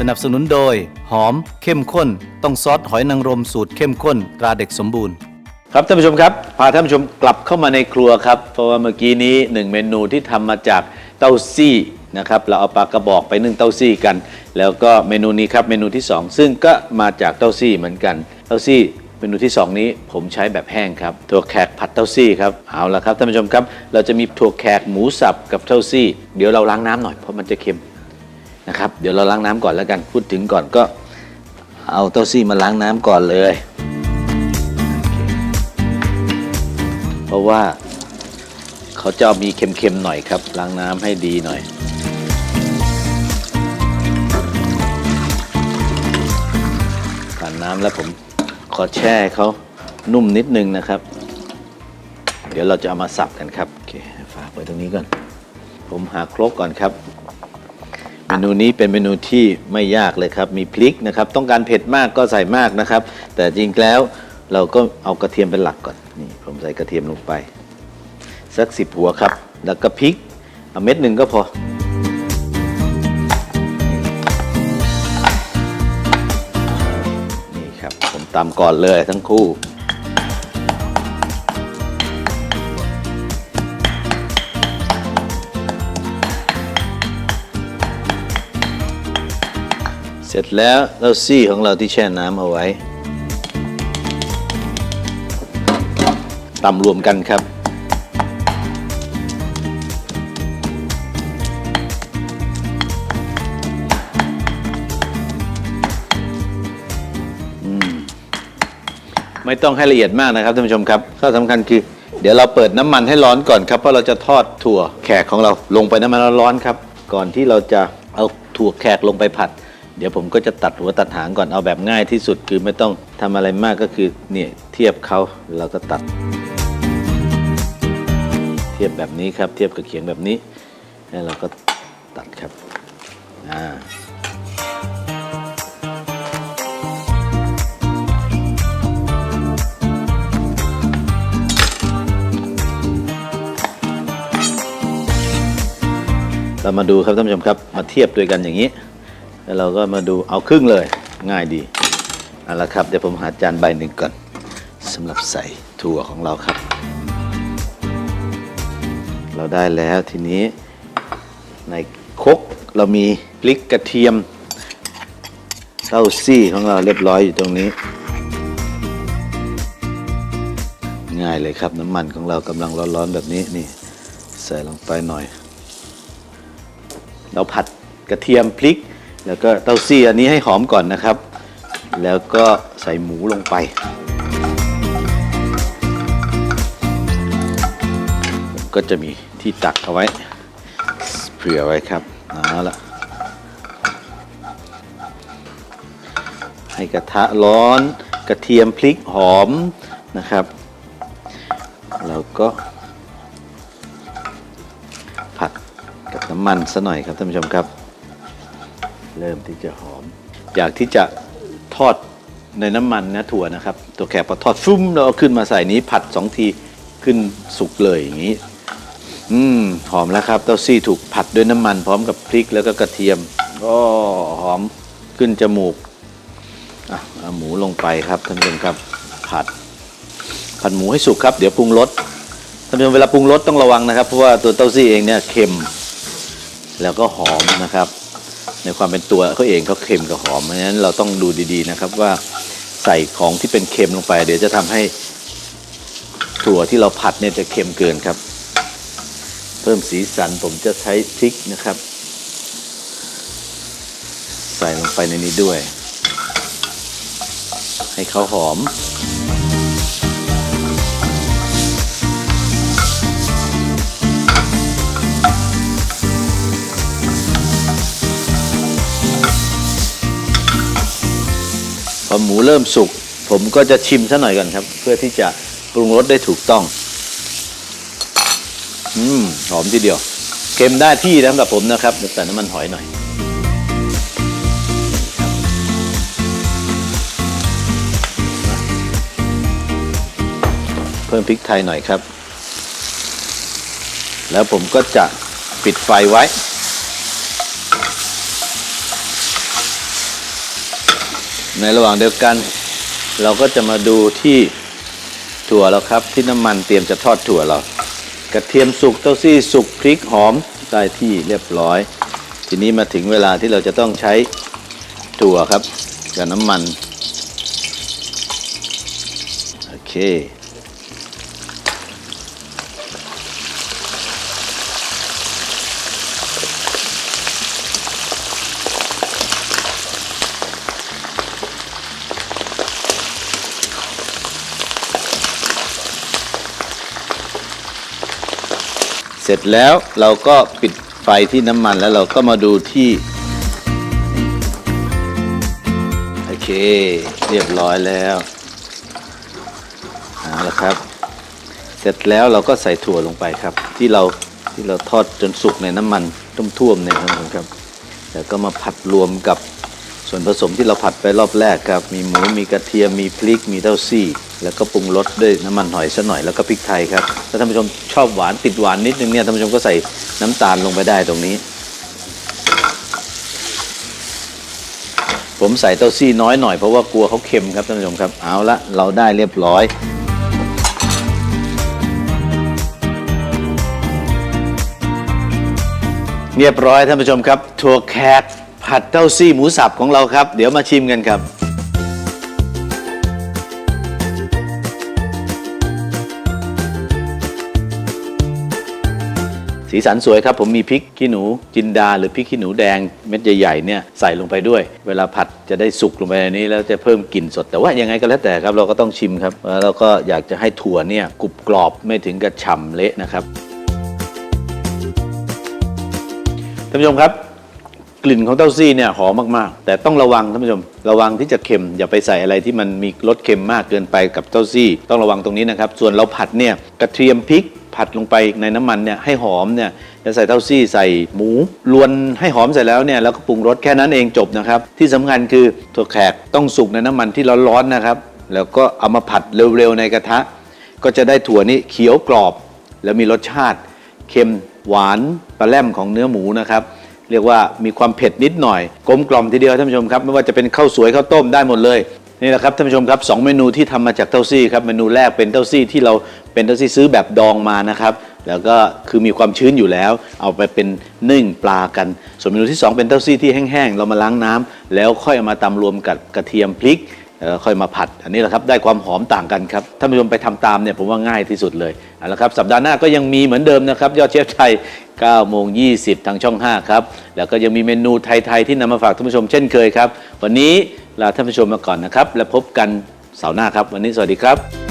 สนับสนุนโดย หอม เข้มข้น ต้องซอสหอยนางรมสูตรเข้มข้นตราเด็กสมบูรณ์ ครับท่านผู้ชมครับ พาท่านผู้ชมกลับเข้ามาในครัวครับ เพราะว่าเมื่อกี้นี้หนึ่งเมนูที่ทำมาจากเต้าซี่นะครับเราเอาปลากระบอกไปนึ่งเต้าซี่กัน แล้วก็เมนูนี้ครับเมนูที่สองซึ่งก็มาจากเต้าซี่เหมือนกันเต้าซี่ เมนูที่สองนี้ผมใช้แบบแห้งครับถั่วแขกผัดเต้าซี่ครับเอาละครับท่านผู้ชมครับ เราจะมีถั่วแขกหมูสับกับเต้าซี่ เดี๋ยวเราล้างน้ำหน่อยเพราะมันจะเค็ม นะครับ เดี๋ยวเราล้างน้ำก่อนแล้วกันพูดถึงก่อนก็เอาเต้าซี่มาล้างน้ำก่อนเลย เพราะว่าเขาจะมีเค็มๆหน่อยครับ ล้างน้ำให้ดีหน่อยผ่านน้ำแล้วผมขอแช่เขานุ่มนิดนึงนะครับ เดี๋ยวเราจะเอามาสับกันครับโอเคฝากไว้ตรงนี้ก่อน ผมหาครกก่อนครับ เมนูนี้เป็นเมนูที่ไม่ยากเลยครับ มีพริกนะครับ ต้องการเผ็ดมากก็ใส่มากนะครับ แต่จริงแล้วเราก็เอากระเทียมเป็นหลักก่อน นี่ผมใส่กระเทียมลงไป สักสิบหัวครับ แล้วก็พริกเอาเม็ดหนึ่งก็พอ นี่ครับ ผมตำก่อนเลยทั้งคู่ เสร็จแล้วเราซี่ของเราที่แช่น้ำเอาไว้ตำรวมกันครับ ไม่ต้องให้ละเอียดมากนะครับท่านผู้ชมครับ ข้อสำคัญคือ เดี๋ยวเราเปิดน้ำมันให้ร้อนก่อนครับ เพราะเราจะทอดถั่วแขกของเราลงไปน้ำมันร้อนครับ ก่อนที่เราจะเอาถั่วแขกลงไปผัด เดี๋ยวผมก็จะตัดหัวตัดหางก่อนเอาแบบง่ายที่สุดคือไม่ต้องทำอะไรมากก็คือเนี่ยเทียบเขาเราก็ตัด เทียบแบบนี้ครับ เทียบกับเขียงแบบนี้แล้วเราก็ตัดครับอ่าเรามาดูครับท่านผู้ชมครับมาเทียบด้วยกันอย่างนี้ แล้วเราก็มาดูเอาครึ่งเลยง่ายดีเอาละครับเดี๋ยวผมหาจานใบหนึ่งก่อนสำหรับใส่ถั่วของเราครับ เราได้แล้วทีนี้ในคกเรามีพริกกระเทียมเต้าซี่ของเราเรียบร้อยอยู่ตรงนี้ ง่ายเลยครับน้ำมันของเรากำลังร้อนๆแบบนี้นี่ใส่ลงไปหน่อย เราผัดกระเทียมพริก แล้วก็เต้าซี่อันนี้ให้หอมก่อนนะครับ แล้วก็ใส่หมูลงไป ก็จะมีที่ตักเอาไว้เผื่อไว้ครับเอาละให้กระทะร้อนกระเทียมพริกหอมนะครับ แล้วก็ผัดกับน้ำมันซะหน่อยครับท่านผู้ชมครับ เริ่มที่จะหอม อยากที่จะทอดในน้ำมันนะถั่วนะครับ ตัวแขกพอทอดฟุ้มแล้วเอาขึ้นมาใส่นี้ผัดสองทีขึ้นสุกเลยอย่างนี้ อืมหอมแล้วครับ เต้าซี่ถูกผัดด้วยน้ำมันพร้อมกับพริกแล้วก็กระเทียมก็หอมขึ้นจมูกอะเอาหมูลงไปครับท่านผู้ชมครับผัด ผัดหมูให้สุกครับ เดี๋ยวปรุงรสท่านผู้ชมเวลาปรุงรสต้องระวังนะครับ เพราะว่าตัวเต้าซี่เองเนี่ยเค็ม แล้วก็หอมนะครับ ในความเป็นตัวเขาเองเขาเค็มกับหอมเพราะฉะนั้นเราต้องดูดีๆนะครับว่าใส่ของที่เป็นเค็มลงไป เดี๋ยวจะทำให้ถั่วที่เราผัดเนี่ยจะเค็มเกินครับ เพิ่มสีสันผมจะใช้พริกนะครับ ใส่ลงไปในนี้ด้วย ให้เขาหอม อหมูเริ่มสุก ผมก็จะชิมซะหน่อยก่อนครับ เพื่อที่จะปรุงรสได้ถูกต้อง อืมหอมทีเดียวเค็มได้ที่นะสำหรับผมนะครับเดี๋ยวใส่น้ำมันหอยหน่อยเพิ่มพริกไทยหน่อยครับ แล้วผมก็จะปิดไฟไว้ ในระหว่างเดียวกัน เราก็จะมาดูที่ถั่วเราครับที่น้ำมันเตรียมจะทอดถั่วเรา กระเทียมสุกเต้าซี่สุกพริกหอมได้ที่เรียบร้อย ทีนี้มาถึงเวลาที่เราจะต้องใช้ถั่วครับกับน้ำมันโอเค เสร็จแล้วเราก็ปิดไฟที่น้ำมันแล้วเราก็มาดูที่ โอเค เรียบร้อยแล้วเอาละครับ เสร็จแล้วเราก็ใส่ถั่วลงไปครับ ที่เราที่เราทอดจนสุกในน้ำมันท่วมๆเนี่ยครับผมครับแล้วก็มาผัดรวมกับ ส่วนผสมที่เราผัดไปรอบแรกครับ มีหมูมีกระเทียมมีพริกมีเต้าซี่ แล้วก็ปรุงรสด้วยน้ำมันหอยสักหน่อยแล้วก็พริกไทยครับถ้าท่านผู้ชมชอบหวานติดหวานนิดนึงเนี่ยท่านผู้ชมก็ใส่น้ำตาลลงไปได้ตรงนี้ ผมใส่เต้าซี่น้อยหน่อยเพราะว่ากลัวเขาเค็มครับท่านผู้ชมครับเอาละเราได้เรียบร้อยเรียบร้อยท่านผู้ชมครับถั่วแขก ผัดเต้าซี่หมูสับของเราครับ เดี๋ยวมาชิมกันครับ สีสันสวยครับ ผมมีพริกขี้หนูจินดา หรือพริกขี้หนูแดงเม็ดใหญ่ๆเนี่ยใส่ลงไปด้วย เวลาผัดจะได้สุกลงไปในนี้ แล้วจะเพิ่มกลิ่นสด แต่ว่ายังไงก็แล้วแต่ครับเราก็ต้องชิมครับแล้วเราก็อยากจะให้ถั่วเนี่ยกรุบกรอบไม่ถึงกับฉ่ำเละนะครับท่านผู้ชมครับ กลิ่นของเต้าซี่เนี่ยหอมมากๆ แต่ต้องระวังท่านผู้ชม ระวังที่จะเค็มอย่าไปใส่อะไรที่มันมีรสเค็มมากเกินไปกับเต้าซี่ ต้องระวังตรงนี้นะครับ ส่วนเราผัดเนี่ยกระเทียมพริกผัดลงไปในน้ำมันเนี่ยให้หอมเนี่ยจะใส่เต้าซี่ใส่หมูลวนให้หอมเสร็จแล้วเนี่ยแล้วก็ปรุงรสแค่นั้นเองจบนะครับ ที่สำคัญคือถั่วแขกต้องสุกในน้ำมันที่ร้อนๆนะครับ แล้วก็เอามาผัดเร็วๆในกระทะ ก็จะได้ถั่วนี้เขียวกรอบ แล้วมีรสชาติเค็มหวานปลาแรมของเนื้อหมูนะครับ เรียกว่ามีความเผ็ดนิดหน่อยกลมกล่อมทีเดียวท่านผู้ชมครับไม่ว่าจะเป็นข้าวสวยข้าวต้มได้หมดเลยนี่แหละครับท่านผู้ชมครับสองเมนูที่ทำมาจากเต้าซี่ครับเมนูแรกเป็นเต้าซี่ที่เราเป็นเต้าซี่ซื้อแบบดองมานะครับแล้วก็คือมีความชื้นอยู่แล้ว เอาไปเป็นนึ่งปลากัน ส่วนเมนูที่สองเป็นเต้าซี่ที่แห้งๆเรามาล้างน้ำแล้วค่อยเอามาตำรวมกับกระเทียมพริกแล้วค่อยมาผัด อันนี้แหละครับได้ความหอมต่างกันครับท่านผู้ชมไปทำตามเนี่ยผมว่าง่ายที่สุดเลยเอาละครับสัปดาห์หน้าก็ยังมีเหมือนเดิมนะครับยอดเชฟไทย 9โมง20 ทางช่อง 5 ครับ แล้วก็ยังมีเมนูไทย ๆ ที่นำมาฝากท่านผู้ชมเช่นเคยครับ วันนี้ลาท่านผู้ชมมาก่อนนะครับ และพบกันเสาร์หน้าครับ วันนี้สวัสดีครับ